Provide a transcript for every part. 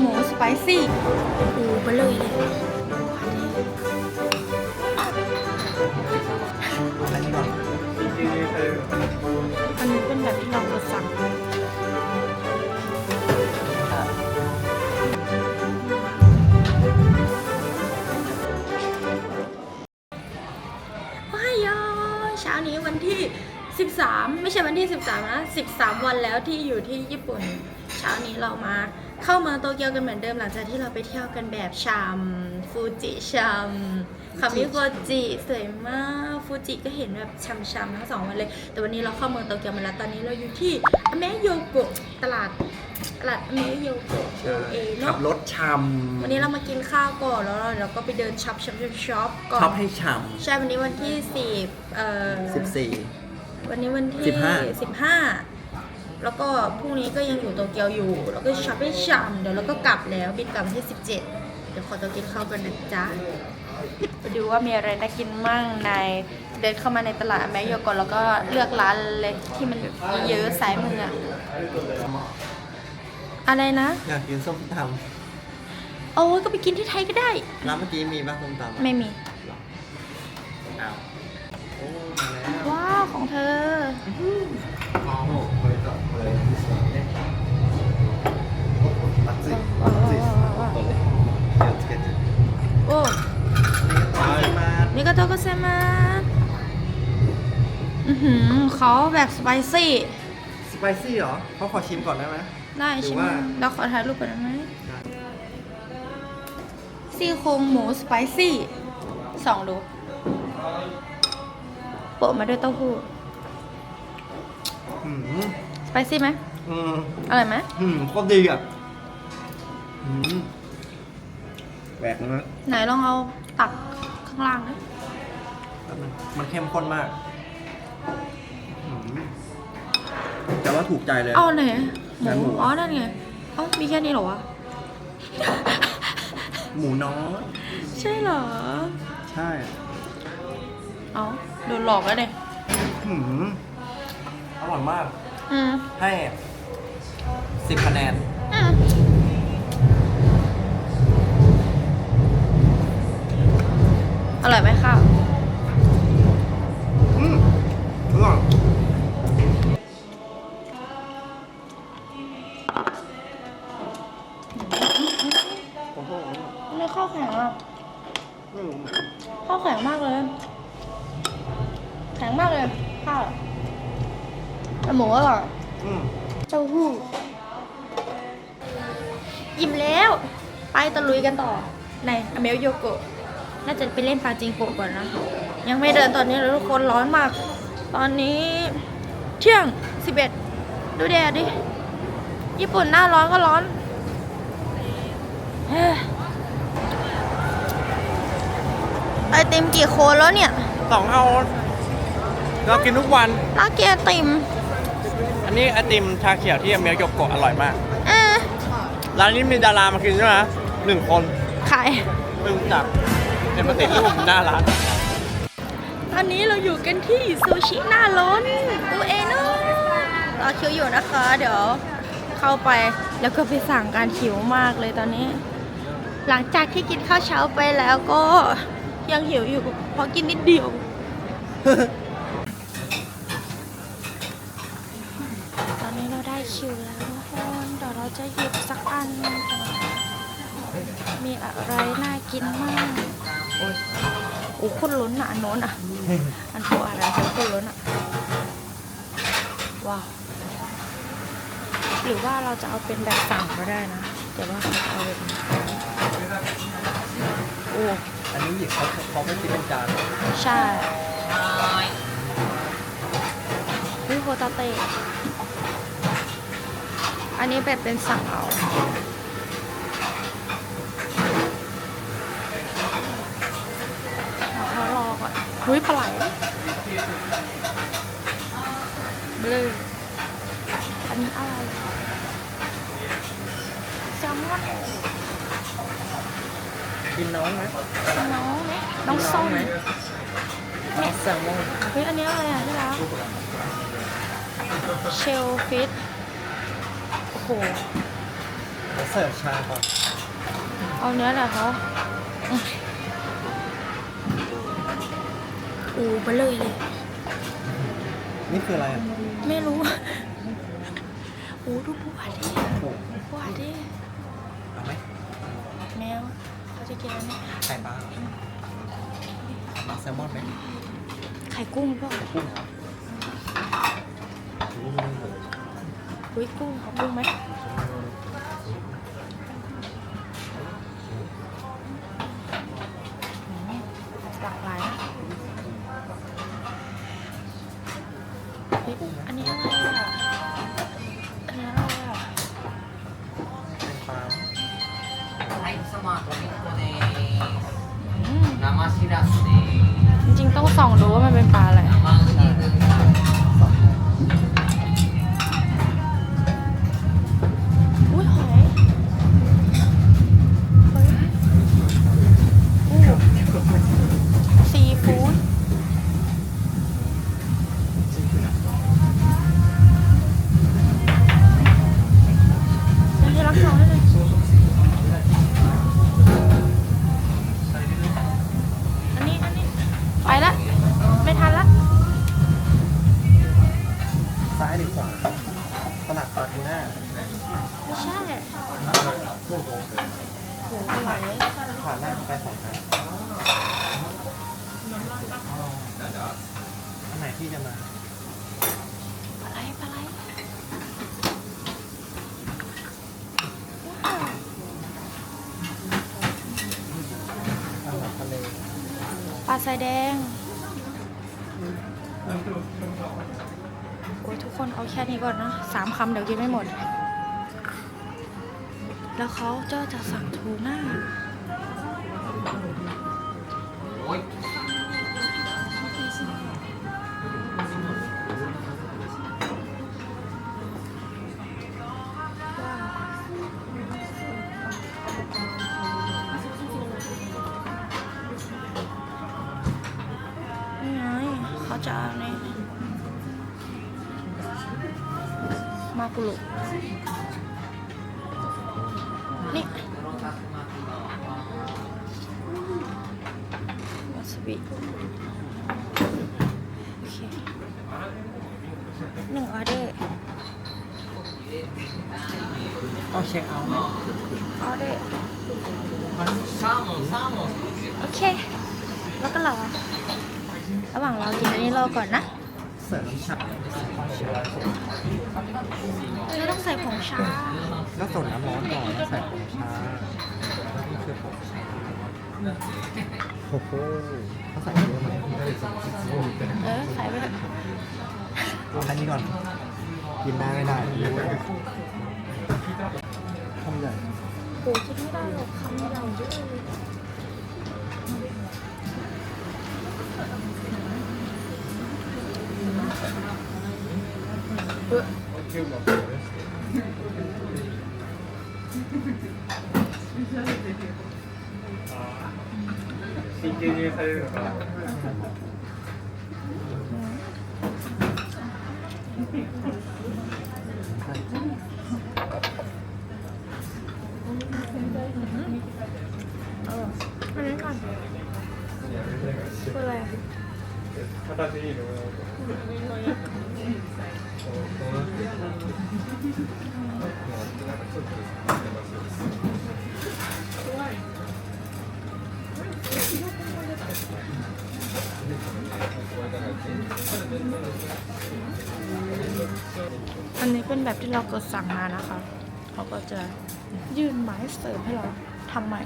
หมูสไปซี่ปูไปเลยเลยอันนี้ก่อนอันนี้เป็นแบบที่เรากดสั่งว้ายอเช้านี้วันที่ 13 ไม่ใช่วันที่ 13 นะ 13 วันแล้วที่อยู่ที่ญี่ปุ่น เช้านี้เรามา เข้าเมืองโตเกียวกันเหมือนเดิมหลังจากที่เราไปเที่ยวกันแบบชามฟูจิชามคามิโกจิสวยมากฟูจิก็เห็นแบบชามๆทั้งสองวันเลย แต่วันนี้เราเข้าเมืองโตเกียวมาแล้วตอนนี้เราอยู่ที่อเมโยโกะตลาดตลาดอเมโยโกะโอเอขัเนาะบรถชำวันนี้เรามากินข้าวก่อนแล้วเราเราก็ไปเดินช็อปช็อปช็อปช็อปก่อนชอบให้ชใช่วันนี้วันที่สิบเอ่อำสิบสี่วันนี้วันที่สิบห้าสิบห้า แล้วก็พรุ่งนี้ก็ยังอยู่โตเกียวอยู่ แล้วก็ช็อปให้ฉ่ำเดี๋ยวเราก็กลับแล้วบินกลับวันที่สิบเจ็ดเดี๋ยวขอตัวกินข้าวกันนะจ๊ะไปดูว่ามีอะไรน่ากินมั่งในเดินเข้ามาในตลาดแมคโยก่อนแล้วก็เลือกร้านเลยที่มันเยอะสายมืออะอะไรนะ อยากกินส้มตโอ้ยก็ไปกินที่ไทยก็ได้ำร้านเมื่อกี้มีป่ะส้มตำอะ ไม่มี หือเขาแบบสไปซี่ สไปซี่เหรอเขาขอชิมก่อนได้ไหม ได้หรือใช่ไหมว่า เราขอถ่ายรูปก่อนได้ไหมซี่โครงหมูสไปซี่สองดูโปะมาด้วยเต้าหู้อืมสไปซี่ไหมอืมอร่อยไหมอืมโคตรดีอะอืมแหวกนะไหนลองเอาตักข้างล่างนะแป๊บนึงมันเข้มข้นมาก แต่ว่าถูกใจเลยเอาไหนหไหนหมูมูอ๋อนั่นไงเอ้ามีแค่นี้เหรอวะหมูน้อยใช่เหรอ ใช่เอ้าโดนหลอกแล้วเนี่ยหืมอร่อยมาก อืมให้สิบคะแนนอืมอร่อยไหมข้าว แข็งอะไม่รู้เหมือนกันข้าวแข็งมากเลย แข็งมากเลยข้าวแต่หมูอร่อยอืมเต้าหู้อิ่มแล้ว ไปตะลุยกันต่อในอเมลโยโกะน่าจะไปเล่นปาจิงโกะก่อนนะ ยังไม่เดินตอนนี้เลยทุกคนร้อนมาก ตอนนี้ เที่ยง 11 ดูแดดดิ ญี่ปุ่นหน้าร้อนก็ร้อนเฮ้ย ไอติมกี่โคนแล้วเนี่ยสองเอาเรากินทุกวัน น่าเกลียดไอติมอันนี้ไอติมชาเขียวที่อเมริกาโกะอร่อยมากเออร้านนี้มีดารามากินใช่ไหมหนึ่งคนใครไม่รู้จักเป็นมาติดรูปหน้าร้าน ตอนนี้เราอยู่กันที่ซูชิหน้าล้นอูเอโนะรอคิวอยู่นะคะ เดี๋ยวเข้าไปแล้วก็ไปสั่งการหิวมากเลยตอนนี้ หลังจากที่กินข้าวเช้าไปแล้วก็ ยังหิวอยู่เพราะกินนิดเดียว ตอนนี้เราได้คิวแล้วทุกคนเดี๋ยวเราจะหยิบสักอันก่อนมีอะไรน่ากินมากโอ้ยโอ้คุณลุ้นอะอันโน้นอะ อันโตอะไรฉันคุณลุ้นอะ ว้าว หรือว่าเราจะเอาเป็นแบบสั่งก็ได้นะ แต่ว่าเขาเอาแบบนี้โอ้ อันนี้หยิบเขาเขาไม่คิดเป็นจานใช่วิโฮตาเตะอันนี้แบบเป็นสั่งเอาเขารอก่อนเฮ้ยปลาไหลเบลออันนี้อะไรแซลมอน กินน้องไหม น้องน้องส้ม ไหมน้องแซลมอน เฮ้ย อันนี้อะไรอะที่รัก เชลฟิตโอ้โหยวเสิร์ฟชาก่อนเอาเนื้อเหรอคะอืมอูไปเลยเลย นี่คืออะไรอะไม่รู้ โอ้ดูปวดดิโอ้ปวดดิเอาไหมแมวเขาจะกินอะไรไหมไข่ปลามาแซลมอนไหมไข่กุ้งเปล่า กุ้งเหรอกุ้งไม่เหรอ อุ้ยกุ้งเอากุ้งไหมอืมหลากหลายนะเฮ้ยอันนี้อะไรอ่ะ อันนี้อะไรอ่ะ เป็นปลา はい、様、おみこで อืม す。生しらすで จริงๆต้องส่องดูว่ามันเป็นปลาอะไร สายแดง โอ้ยทุกคนเอาแค่นี้ก่อนนะสามคำเดี๋ยวกินไม่หมด แล้วเขาจะจะสั่งทูน่า bacaannya makhluk Ni. masbi oke okay. nih ada Oh, Ade. Ada. samo. Oke. Okay. Lakalah. ระหว่างรอกินอันนี้รอก่อนนะเสิร์ฟน้ำชาไม่ต้องใส่ผงชาแล้วส่วนน้ำร้อนก่อนแล้วใส่ผงชานี่คือผงชาโอ้โหเขาใส่เยอะไหมเออใส่ไปเถอะเอาแค่นี้ก่อน กินได้ไม่ได้ไม่รู้ทำใหญ่ โอ้กินไม่ได้หรอกคำใหญ่เยอะเลย プ真剣にされるのか形いいの อันนี้เป็นแบบที่เรากดสั่งมานะคะเขาก็จะยื่นไม้เสร์ฟให้เราทำใหม่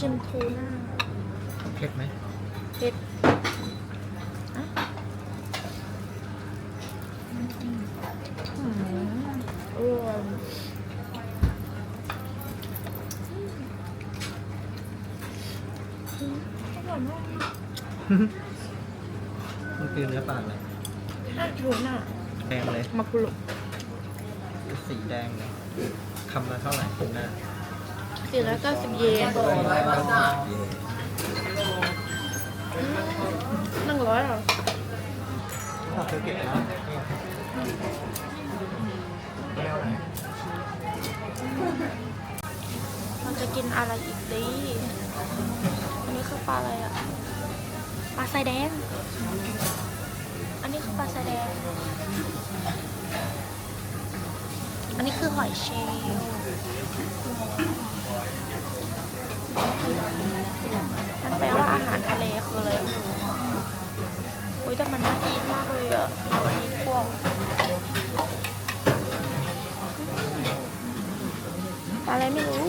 ชิมทูน่าเผ็ดไหมเผ็ดอะอืมอร่อยอืมอร่อยมากมันคือเนื้อปลาอะไรน่าถูน่ะอแดงเลยมาคุรุสีแดงเลยคำละเท่าไหร่คุณหน้า สี่ร้อยเก้าสิบเยนหนึ่งร้อยเหรอเธอเก็บนะเราจะกินอะไรอีกดีอันนี้คือปลาอะไรอะ ปลาไซแดง อันนี้คือปลาไซแดง อันนี้คือหอยเชลล์ มันแปลว่าอาหารทะเลคืออะไรอุ้ยแต่มันน่ากินมากเลยอะอันนี้พวกอะไรไม่รู้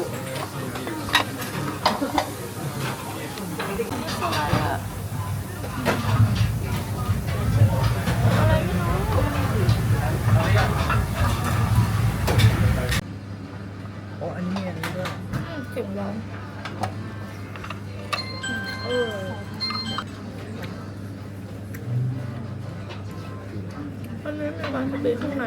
ข้างใน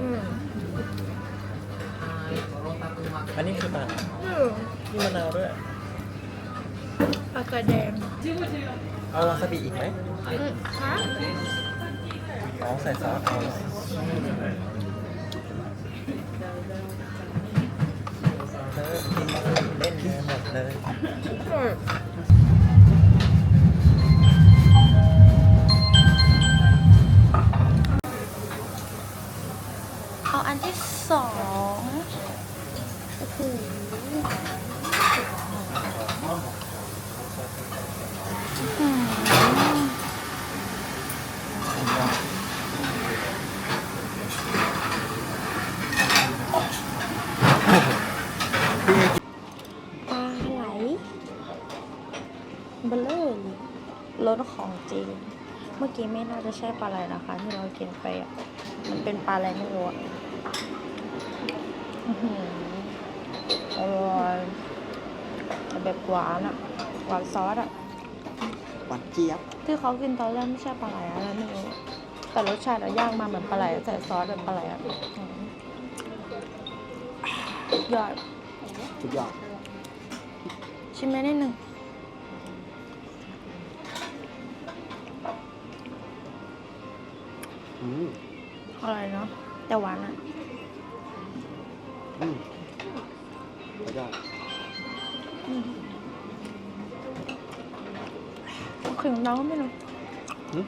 อืมอันนี้คือปลาอืมมีมะนาวด้วย ปลากระแดงเอาวาซาบิอีกไหมอืมฮะ อ๋อใส่ซอสเอา เธอกินวาซาบิเล่นเลยหมดเลยอร่อยเอาอันที่สองโอ้โหอืม ปลาไหลเบลเลอร์รสของ จริง เมื่อกี้ไม่น่าจะใช่ปลาไหลนะคะ ที่เรากินไปอะมันเป็นปลาอะไรไม่รู้อะอื้อหืออร่อยแต่แบบหวานอะหวานซอสอะหวานเจี๊ยบ ที่เขากินตอนแรกไม่ใช่ปลาไหลอะไรไม่รู้แต่รสชาติอะย่างมาเหมือนปลาไหลใส่ซอสแบบปลาไหลอะอืมยอดสุดยอดชิมได้นิดหนึ่ง อืมอร่อยเนาะแต่หวานอะอืมสุดยอดขิงเราก็ไม่รู้หึ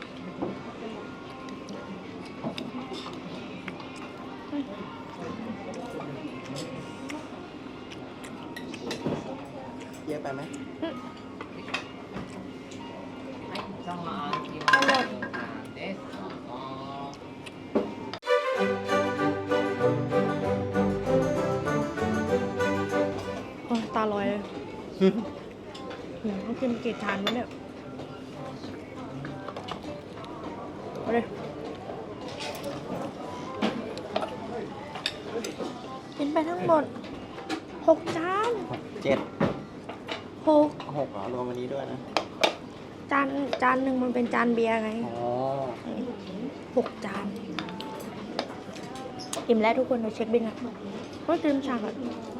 เยอะไปไหม อ้ยตาลอยเลยหืมเขากินกี่ทานวะเนี่ยเอาเลยกินไปทั้งหมดหกจานหกเจ็ดหกหกเหรอรวมวันนี้ด้วยนะ จานจานหนึ่งมันเป็นจานเบียร์ไงอ๋อหกจานอิ่มแล้วทุกคนเราเช็คบินอะก็เติมชาก่อนอืมน้ำชาเขาอร่อยอะ